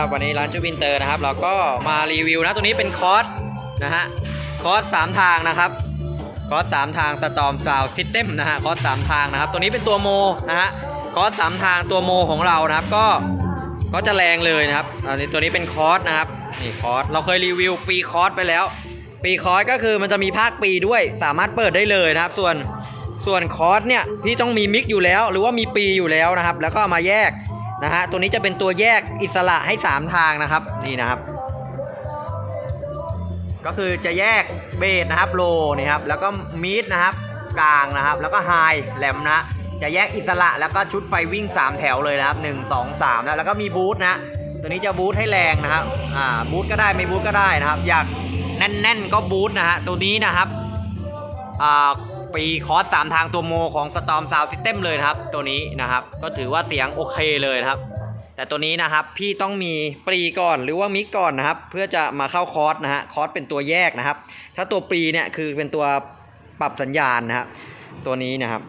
ับวันนี้ร้านจูบินเตอร์นะครับ เราก็มารีวิวนะ ตัวนี้เป็นคอร์สนะฮะ คอร์สสามทางนะครับ คอร์สสามทางสตอมซาวซิสเต็มนะฮะ คอร์สสามทางนะครับ ตัวนี้เป็นตัวโมนะฮะ คอร์สสามทางตัวโมของเรานะครับ ก็ ก็จะแรงเลยนะครับอันนี้ตัวนี้เป็นคอร์สนะครับ นี่คอร์ส เราเคยรีวิวปีคอร์สไปแล้ว ปีคอร์สก็คือมันจะมีภาคปีด้วย สามารถเปิดได้เลยนะครับ ส่วน ส่วนคอร์สเนี่ยพี่ต้องมีมิกอยู่แล้ว หรือว่ามีปีอยู่แล้วนะครับ แล้วก็มาแยก นะฮะ ตัวนี้จะเป็นตัวแยกอิสระให้ 3 ทางนะครับ นี่นะครับ ก็คือจะแยกเบสนะครับโลนี่ครับ แล้วก็มีดนะครับ กลางนะครับ แล้วก็ไฮแหลมนะ จะแยกอิสระแล้วก็ชุดไฟวิ่ง 3 แถวเลยนะครับ 1 2 3นะแล้วก็มีบูทนะ ตัวนี้จะบูทให้แรงนะครับ อ่า บูทก็ได้ไม่บูทก็ได้นะครับ อยากแน่นๆก็บูทนะฮะ ตัวนี้นะครับ อ่า ปีคอร์สสามทางตัวโมของ Storm Sound System เลยนะครับ ตัวนี้นะครับ ก็ถือว่าเสียงโอเคเลยนะครับ แต่ตัวนี้นะครับพี่ต้องมีปรีก่อนหรือว่ามิกก่อนนะครับ เพื่อจะมาเข้าคอร์สนะฮะคอร์สเป็นตัวแยกนะครับ ถ้าตัวปรีเนี่ยคือเป็นตัวปรับสัญญาณนะครับ ตัวนี้นะครับ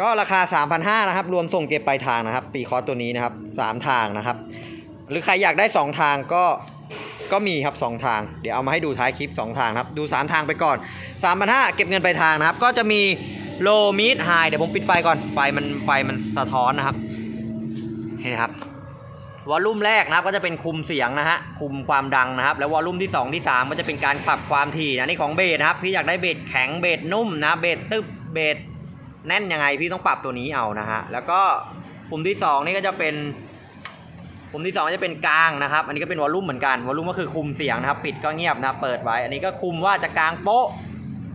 ก็ราคา 3,500นะครับ รวมส่งเก็บปลายทางนะครับ ปีคอร์สตัวนี้นะครับ 3 ทางนะครับ หรือใครอยากได้ 2 ทางก็ ก็มีครับ 2 ทาง เดี๋ยวเอามาให้ดูท้ายคลิป 2 ทางครับ ดู 3 ทางไปก่อน3,500เก็บเงินไปทางนะครับ ก็จะมีโลมิดไฮเดี๋ยวผมปิดไฟก่อน ไฟมันไฟมันสะท้อนนะครับนี่นะครับ วอลลุ่มแรกนะครับ ก็จะเป็นคุมเสียงนะฮะ คุมความดังนะครับ แล้ววอลลุ่มที่ 2 ที่ 3 ก็จะเป็นการปรับความถี่นะ นี่ของเบสนะครับ พี่อยากได้เบสแข็ง เบสนุ่มนะ เบสตึบเบสแน่นยังไงพี่ต้องปรับตัวนี้เอานะฮะ แล้วก็ปุ่มที่ 2 นี่ก็จะเป็น ปุ่มที่2จะเป็นกลางนะครับ อันนี้ก็เป็นวอลลุ่มเหมือนกัน วอลลุ่มก็คือคุมเสียงนะครับ ปิดก็เงียบนะเปิดไว้ อันนี้ก็คุมว่าจะกลางโป๊ะ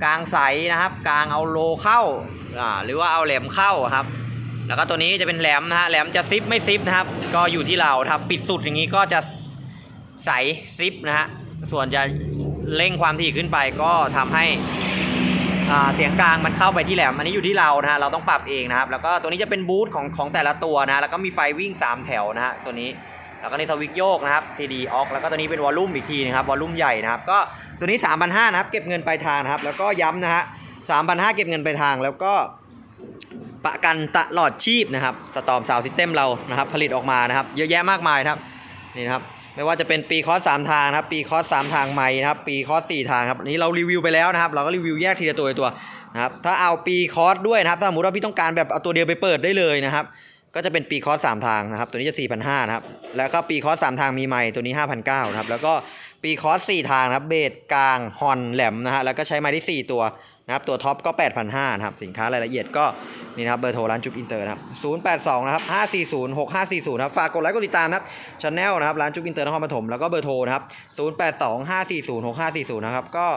กลางใสนะครับ กลางเอาโลเข้า อ่า หรือว่าเอาแหลมเข้าครับ แล้วก็ตัวนี้จะเป็นแหลมนะฮะ แหลมจะซิปไม่ซิปนะครับ ก็อยู่ที่เราครับ ปิดสุดอย่างนี้ก็จะใสซิปนะฮะ ส่วนจะเร่งความถี่ขึ้นไปก็ทำให้ เสียงกลางมันเข้าไปที่แหลมอันนี้อยู่ที่เรานะฮะเราต้องปรับเองนะครับ แล้วก็ตัวนี้จะเป็นบูทของของแต่ละตัวนะฮะแล้วก็มีไฟวิ่ง 3 แถวนะฮะตัวนี้แล้วก็ในสวิตช์โยกนะครับ CD ออกแล้วก็ตัวนี้เป็นวอลลุ่มอีกทีนะครับวอลลุ่มใหญ่นะครับก็ตัวนี้ 3,500นะครับเก็บเงินปลายทางนะครับ แล้วก็ย้ำนะฮะ3,500เก็บเงินปลายทางแล้วก็ประกันตลอดชีพนะครับสตอมซาวซิสเต็มเรานะครับผลิตออกมานะครับ เยอะแยะมากมายนะครับนี่นะครับ ไม่ว่าจะเป็นปีคอร์สสามทางนะครับ ปีคอร์สสามทางใหม่นะครับ ปีคอร์สสี่ทางครับอันนี้เรารีวิวไปแล้วนะครับ เราก็รีวิวแยกทีละตัวตัวนะครับ ถ้าเอาปีคอร์สด้วยนะครับ ถ้าสมมติว่าพี่ต้องการแบบเอาตัวเดียวไปเปิดได้เลยนะครับ ก็จะเป็นปีคอร์สสามทางนะครับ ตัวนี้จะ4,500นะครับ แล้วก็ปีคอร์สสามทางมีใหม่ตัวนี้5,900นะครับ แล้วก็ปีคอร์สสี่ทางนะครับ เบสกลางฮอนแหลมนะฮะ แล้วก็ใช้ไม้ที่สี่ตัว นะครับตัวท็อปก็8,500นะครับสินค้ารายละเอียดก็นี่นะครับเบอร์โทรร้านจุ๊บอินเตอร์นะครับ082นะครับ540 6540นะครับฝากกดไลค์กดติดตามนะครับช anel นะครับร้านจุ๊บอินเตอร์นครปฐมแล้วก็เบอร์โทรนะครับ082 540 6540นะครับก็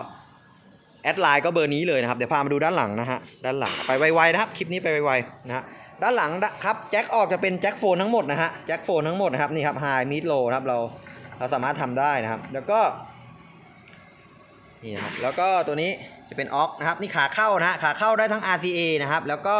แอดไลน์ก็เบอร์นี้เลยนะครับเดี๋ยวพามาดูด้านหลังนะฮะด้านหลังไปไวๆนะครับคลิปนี้ไปไวๆนะฮะด้านหลังครับแจ็คออกจะเป็นแจ็คโฟนทั้งหมดนะฮะแจ็คโฟนทั้งหมดนะครับนี่ครับไฮมิดโลครับเราเราสามารถทำได้นะครับ แล้วก็ นี่นะครับแล้วก็ตัวนี้จะเป็นออกนะครับนี่ขาเข้านะฮะขาเข้าได้ทั้ง RCA นะครับแล้วก็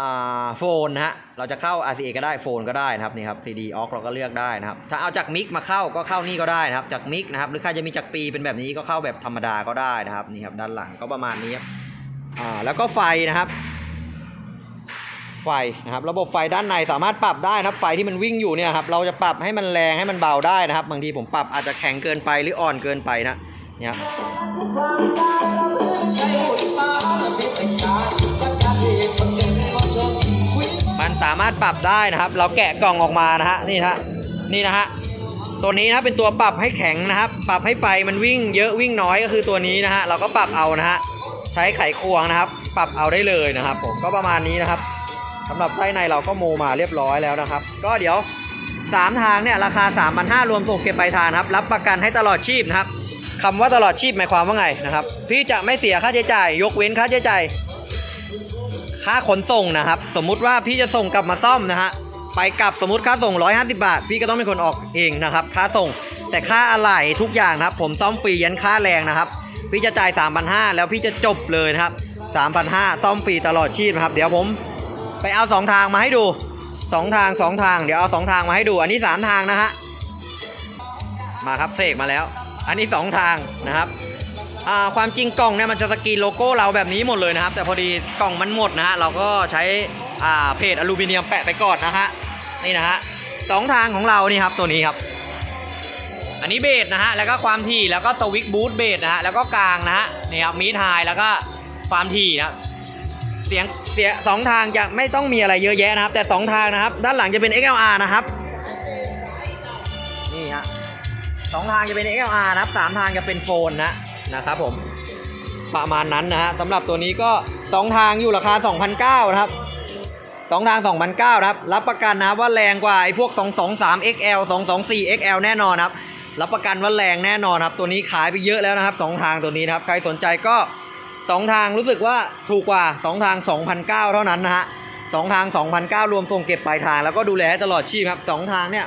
อ่าโฟนนะฮะเราจะเข้า RCA ก็ได้โฟนก็ได้นะครับนี่ครับ CD ออกเราก็เลือกได้นะครับถ้าเอาจากมิกมาเข้าก็เข้านี่ก็ได้นะครับจากมิกนะครับหรือใครจะมีจากปีเป็นแบบนี้ก็เข้าแบบธรรมดาก็ได้นะครับนี่ครับด้านหลังก็ประมาณนี้ครับอ่าแล้วก็ไฟนะครับ ไฟนะครับระบบไฟด้านในสามารถปรับได้นะครับไฟที่มันวิ่งอยู่เนี่ยครับเราจะปรับให้มันแรงให้มันเบาได้นะครับ บางทีผมปรับอาจจะแข็งเกินไปหรืออ่อนเกินไปนะ เนี่ยมันสามารถปรับได้นะครับ เราแกะกล่องออกมานะฮะนี่นะฮะนี่นะฮะตัวนี้นะเป็นตัวปรับให้แข็งนะครับ ปรับให้ไฟมันวิ่งเยอะวิ่งน้อยก็คือตัวนี้นะฮะเราก็ปรับเอานะฮะใช้ไขควงนะครับ ปรับเอาได้เลยนะครับ ผมก็ประมาณนี้นะครับสำหรับไส้ในเราก็โมมาเรียบร้อยแล้วนะครับ ก็เดี๋ยว 3 ทางเนี่ยราคา 3,500รวมส่งเก็บปลายทางนครับ รับประกันให้ตลอดชีพนะครับ คำว่าตลอดชีพหมายความว่าไงนะครับพี่จะไม่เสียค่าใช้จ่าย ยกเว้นค่าใช้จ่ายค่าขนส่งนะครับ สมมุติว่าพี่จะส่งกลับมาซ่อมนะฮะไปกลับสมมติค่าส่ง 150 บาท พี่ก็ต้องเป็นคนออกเองนะครับ ค่าส่งแต่ค่าอะไหล่ทุกอย่างนะครับ ผมซ่อมฟรียันค่าแรงนะครับ พี่จะจ่าย 3,500 แล้วพี่จะจบเลยนะครับ3,500ซ่อมฟรีตลอดชีพนะครับ เดี๋ยวผมไปเอา 2 ทางมาให้ดู 2 ทาง 2 ทาง เดี๋ยวเอา 2 ทางมาให้ดู อันนี้ 3 ทางนะฮะ มาครับเสกมาแล้ว อันนี้ 2 ทางนะครับความจริงกล่องเนี่ยมันจะสกรีนโลโก้เราแบบนี้หมดเลยนะครับ แต่พอดีกล่องมันหมดนะฮะเราก็ใช้เพจอลูมิเนียมแปะไปก่อนนะฮะนี่นะฮะสองทางของเรานี่ครับตัวนี้ครับ อันนี้เบสนะฮะแล้วก็ความถี่แล้วก็สวิกบูทเบสนะฮะแล้วก็กลางนะฮะนี่ครับมีทายแล้วก็ความถี่นะเสียงเสียสองทางจะไม่ต้องมีอะไรเยอะแยะนะครับ แต่สองทางนะครับ ด้านหลังจะเป็น XLR นะครับ สองทางจะเป็น XLR นะครับสามทางจะเป็นโฟนนะนะครับผมประมาณนั้นนะฮะสำหรับตัวนี้ก็สองทางอยู่ราคา2,009นะครับสองทาง2,009นะครับ รับประกันนะว่าแรงกว่าไอ้พวก 223 XL 224 XL แน่นอนครับ รับประกันว่าแรงแน่นอนครับ ตัวนี้ขายไปเยอะแล้วนะครับสองทางตัวนี้นะครับ ใครสนใจก็สองทางรู้สึกว่าถูกกว่าสองทาง 2,009 เท่านั้นนะฮะสองทาง 2,009 รวมส่งเก็บปลายทาง แล้วก็ดูแลให้ตลอดชีพครับสองทางเนี่ย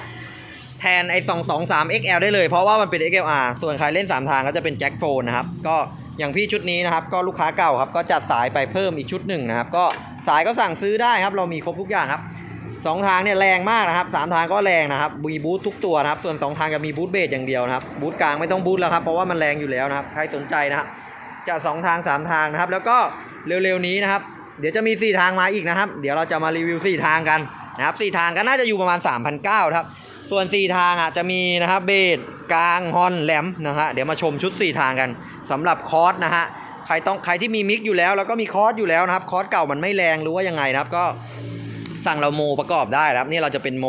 ทนไอ้223 XL ได้เลยเพราะว่ามันเป็น XLR ส่วนใครเล่น 3 ทางก็จะเป็นแจ็คโฟนนะครับ ก็อย่างพี่ชุดนี้นะครับ ก็ลูกค้าเก่าครับ ก็จัดสายไปเพิ่มอีกชุดหนึ่งนะครับ ก็สายก็สั่งซื้อได้ครับ เรามีครบทุกอย่างครับสองทางเนี่ยแรงมากนะครับสามทางก็แรงนะครับมีบูททุกตัวนะครับ ส่วนสองทางจะมีบูทเบสอย่างเดียวนะครับบูทกลางไม่ต้องบูทแล้วครับเพราะว่ามันแรงอยู่แล้วนะครับใครสนใจนะครับจะสองทางสามทางนะครับ แล้วก็เร็วๆนี้นะครับ เดี๋ยวจะมีสี่ทางมาอีกนะครับ เดี๋ยวเราจะมารีวิวสี่ทางกันนะครับสี่ทางก็น่าจะอยู่ประมาณ3,900ครับ ส่วน 4 ทางอะจะมีนะครับเบสกลางฮอนแหลมนะฮะเดี๋ยวมาชมชุด 4 ทางกันสำหรับคอร์สนะฮะใครต้องใครที่มีมิกอยู่แล้วแล้วก็มีคอร์สอยู่แล้วนะครับคอร์สเก่ามันไม่แรงหรือว่ายังไงนะครับก็สั่งเราโมประกอบได้นะครับนี่เราจะเป็นโม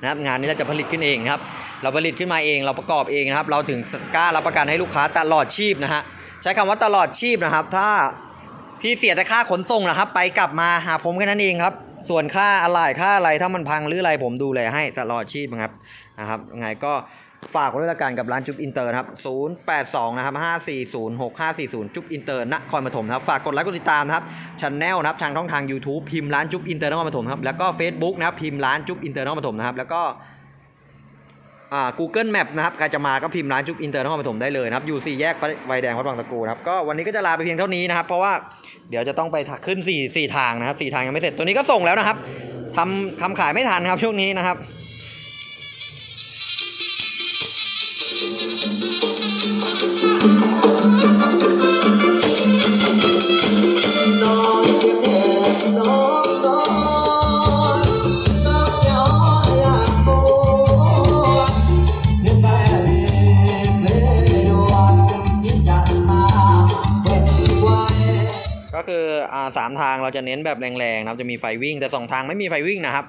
นะครับงานนี้เราจะผลิตขึ้นเองครับเราผลิตขึ้นมาเองเราประกอบเองนะครับเราถึงกล้ารับประกันให้ลูกค้าตลอดชีพนะฮะใช้คำว่าตลอดชีพนะครับ ถ้าพี่เสียแต่ค่าขนส่งนะครับ ไปกลับมาหาผมแค่นั้นเองครับ ส่วนค่าอะไรค่าอะไรถ้ามันพังหรืออะไรผมดูแลให้ตลอดชีพนะครับนะครับยังไงก็ฝากไว้ด้วยละกันกับร้านจุ๊บอินเตอร์นะครับ 082 นะครับ 540 6540 จุ๊บอินเตอร์นครปฐมนะครับ ฝากกดไลค์กดติดตามนะครับชันแนลนะครับทางช่องทาง YouTube พิมพ์ร้านจุ๊บอินเตอร์นครปฐมครับ แล้วก็ Facebook นะครับพิมพ์ร้านจุ๊บอินเตอร์นครปฐมนะครับ แล้วก็ Google Map นะครับใครจะมาก็พิมพ์ร้านจุ๊บอินเตอร์นครปฐมได้เลยนะครับอยู่สี่แยกไฟแดงวัดบางตะกูนะครับก็วันนี้ก็จะลาไปเพียงเท่านี้นะครับ เพราะว่าเดี๋ยวจะต้องไปขึ้น4 4ทางนะครับ4ทางยังไม่เสร็จตัวนี้ก็ส่งแล้วนะครับทำทำขายไม่ทันครับช่วงนี้นะครับ ทางเราจะเน้นแบบแรงๆนะครับจะมีไฟวิ่งแต่สองทางไม่มีไฟวิ่งนะครับ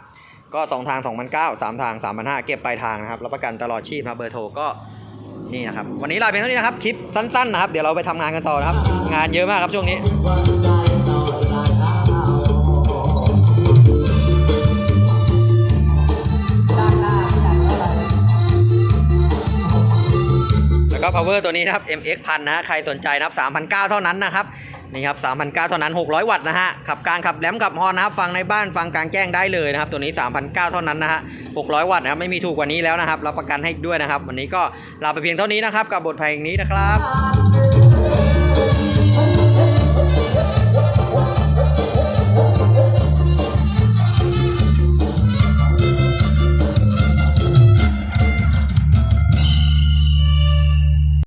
ก็สองทาง2 0 0สามทาง 3 5 0 0 เก็บปลายทางนะครับรับประกันตลอดชีพนะครับเบอร์โทรก็นี่นะครับ วันนี้ลาเพียงเท่านี้นะครับ คลิปสั้นๆนะครับ เดี๋ยวเราไปทำงานกันต่อนะครับ งานเยอะมากครับช่วงนี้วันใจต่อลาเท้าด้านหน้าที่ไหนเท่าไหร่แล้วก็ power ตัวนี้นะครับ MX พันนะฮะใครสนใจนะครับ3,900 เท่านั้นนะครับ นี่ครับ3,900เท่านั้น 600 วัตต์นะฮะ ขับกลางขับแหลมขับฮอนนะครับ ฟังในบ้านฟังกลางแจ้งได้เลยนะครับ ตัวนี้3,900เท่านั้นนะฮะ 600 วัตต์นะครับไม่มีถูกกว่านี้แล้วนะครับรับประกันให้ด้วยนะครับ วันนี้ก็ลาไปเพียงเท่านี้นะครับกับบทเพลงนี้นะครับ